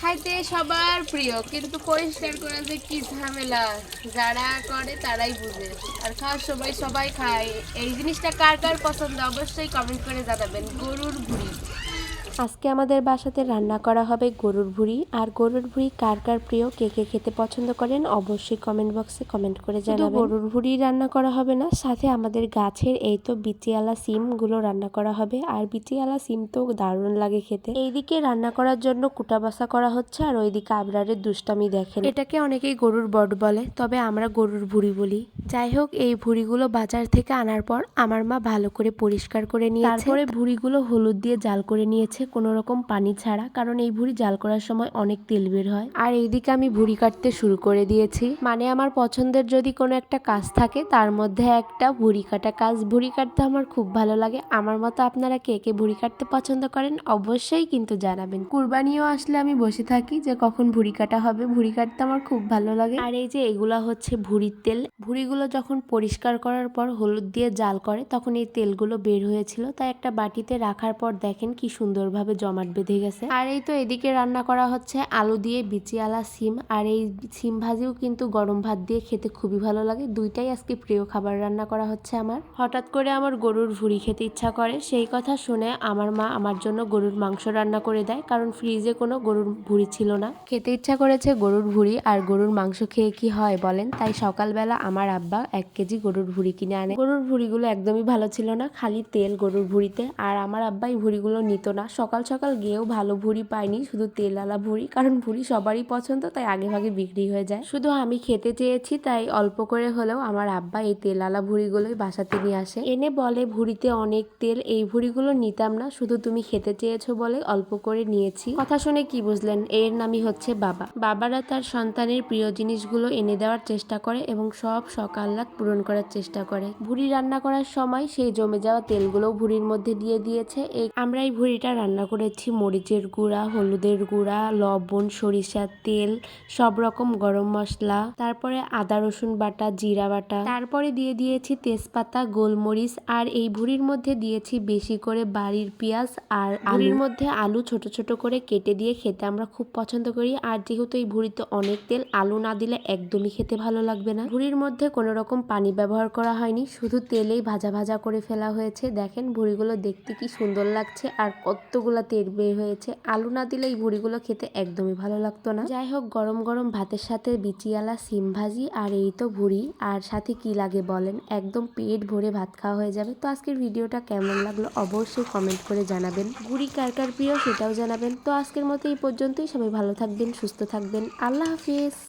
খাইতে সবার প্রিয়, কিন্তু পরিষ্কার করা যে কি ঝামেলা, যারা করে তারাই বুঝে। আর খাওয়ার সময় সবাই খায়। এই জিনিসটা কার কার পছন্দ, অবশ্যই কমেন্ট করে জানাবেন। গরুর ভুড়ি। আজকে আমাদের বাসাতে রান্না করা হবে গরুর ভুড়ি। আর গরুর ভুড়ি কার কার প্রিয় কে কে খেতে পছন্দ করেন অবশ্যই কমেন্ট বক্সে কমেন্ট করে জানাবেন। গরুর ভুড়ি রান্না করা হবে না সাথে আমাদের গাছের এই তো বিচিয়ালা সিমগুলো রান্না করা হবে। আর বিচিয়ালা সিম তো দারুণ লাগে খেতে। এইদিকে রান্না করার জন্য কুটা বাসা করা হচ্ছে আর ওইদিকে আবরারের দুষ্টামি দেখেন। এটাকে অনেকেই গরুর বট বলে তবে আমরা গরুর ভুড়ি বলি। যাই হোক এই ভুড়িগুলো বাজার থেকে আনার পর আমার মা ভালো করে পরিষ্কার করে নিয়ে তারপরে ভুড়িগুলো হলুদ দিয়ে জাল করে নিয়েছে কোনো রকম পানি ছাড়া, কারণ এই ভুড়ি জাল করার সময় অনেক তেল বের হয়। আর এইদিকে আমি ভুড়ি কাটতে শুরু করে দিয়েছি। মানে আমার পছন্দের যদি কোনো একটা কাজ থাকে, তার মধ্যে একটা ভুড়ি কাটা কাজ। ভুড়ি কাটতে আমার খুব ভালো লাগে। আমার মতো আপনারা কে কে ভুড়ি কাটতে পছন্দ করেন, অবশ্যই কিন্তু জানাবেন। কুরবানিও আসলে আমি বসে থাকি যে কখন ভুড়ি কাটা হবে। ভুড়ি কাটতে আমার খুব ভালো লাগে। আর এই যে এগুলা হচ্ছে ভুড়ির তেল। ভুড়িগুলো যখন পরিষ্কার করার পর হলুদ দিয়ে জাল করে, তখন এই তেলগুলো বের হয়েছিল। তাই একটা বাটিতে রাখার পর দেখেন কি সুন্দরভাবে জমাট বেঁধে গেছে। আর এই তো এদিকে রান্না করা হচ্ছে আলু দিয়ে বিচিয়ালা সিম। আর এই সিম ভাজিও কিন্তু গরম ভাত দিয়ে খেতে খুবই ভালো লাগে। দুইটাই আজকে প্রিয় খাবার রান্না করা হচ্ছে আমার। হঠাৎ করে আমার গরুর ভুড়ি খেতে ইচ্ছা করে। সেই কথা শুনে আমার মা আমার জন্য গরুর মাংস রান্না করে দেয়, কারণ ফ্রিজে কোনো গরুর ভুড়ি ছিল না। খেতে ইচ্ছা করেছে গরুর ভুড়ি আর গরুর মাংস খেয়ে কি হয় বলেন? তাই সকালবেলা আমার আব্বা এক কেজি গরুর ভুড়ি কিনে আনে। গরুর ভুড়িগুলো একদমই ভালো ছিল না, খালি তেল গরুর ভুড়িতে। আর আমার আব্বাই ভুড়িগুলো নিত না। সকাল সকাল গিয়েও ভালো ভুড়ি পাইনি, শুধু তেলালা ভুড়ি, কারণ ভুড়ি সবারই পছন্দ, তাই আগে ভাগে বিক্রি হয়ে যায়। শুধু আমি খেতে চেয়েছি, তাই অল্প করে হলেও আমার আব্বা এই তেলালা ভুড়িগুলোই বাসাতে নিয়ে আসে। এনে বলে, ভুড়িতে অনেক তেল, এই ভুড়িগুলো নিতাম না, শুধু তুমি খেতে চেয়েছো বলে অল্প করে নিয়েছি কথা শুনে কি বুঝলেন, এর নামই হচ্ছে বাবা। বাবারা তার সন্তানের প্রিয় জিনিসগুলো এনে দেওয়ার চেষ্টা করে এবং সব সকাল সকাল্লাক পূরণ করার চেষ্টা করে। ভুড়ি রান্না করার সময় সেই জমে যাওয়া তেলগুলো ভুড়ির মধ্যে দিয়ে দিয়েছে। আমরা এই ভুড়িটা রান্না করেছি মরিচের গুঁড়া হলুদের গুঁড়া লবণ সরিষার তেল সব রকম গরম মশলা তারপরে আদা রসুন বাটা জিরা বাটা। তারপরে দিয়ে দিয়েছি তেজপাতা গোলমরিচ আর এই ভুড়ির মধ্যে দিয়েছি বেশি করে বাড়ির পেঁয়াজ আর ভুড়ির মধ্যে আলু ছোট ছোট করে কেটে দিয়ে খেতে আমরা খুব পছন্দ করি। আর যেহেতু এই ভুড়িতে অনেক তেল আলু না দিলে একদমই খেতে ভালো লাগবে না। ভুড়ির মধ্যে কোনো রকম পানি ব্যবহার করা হয়নি শুধু তেলেই ভাজা ভাজা করে ফেলা হয়েছে। দেখেন ভুড়িগুলো দেখতে কি সুন্দর লাগছে আর কতগুলা তেল বের হয়েছে, আলু না দিলে এই ভুড়িগুলো খেতে একদমই ভালো লাগতো না। যাই হোক, গরম গরম ভাতের সাথে বিচিয়ালা, সিম ভাজি আর এই তো ভুড়ি। আর সাথে কি লাগে বলেন? একদম পেট ভরে ভাত খাওয়া হয়ে যাবে। তো আজকের ভিডিওটা কেমন লাগল অবশ্যই কমেন্ট করে জানাবেন। ভুড়ি কার কার প্রিয় সেটাও জানাবেন। তো আজকের মতো এই পর্যন্তই। সবাই ভালো থাকবেন, সুস্থ থাকবেন। আল্লাহ হাফিজ।